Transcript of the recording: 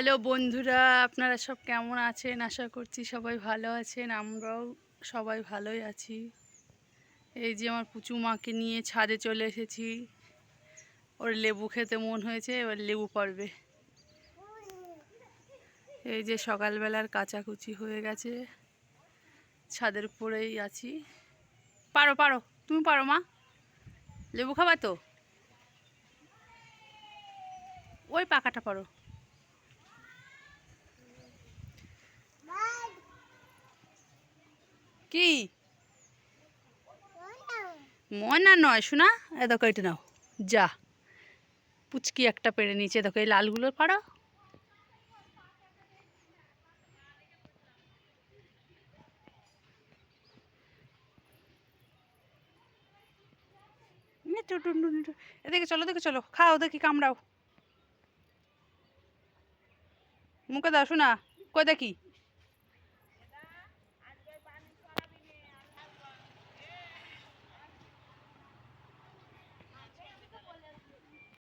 Hello বন্ধুরা, আপনারা সব কেমন আছেন? আশা করছি সবাই ভালো আছেন, আমরাও সবাই ভালোই আছি। এই যে আমার পুচু মাকে নিয়ে ছাদে চলে এসেছি। ওর লেবু খেতে মন হয়েছে, এবার লেবু পড়বে এই যে সকালবেলার কাচাকুচি হয়ে গেছে, ছাদের উপরেই আছি। পারো পারো, তুমি পারো মা। লেবু খাবা তো? ওই পাকাটা পারো। কি? ময়না নয়, শোনা? এ দেখো, এটা নাও। যা। পুচকি একটা পেড়ে নিচে দেখো, এই লালগুলো পাড়ো। এদিকে চলো, দেখে চলো। খাও, দেখি কামড়াও। মুখে দাও, শোনা। কই দেখি?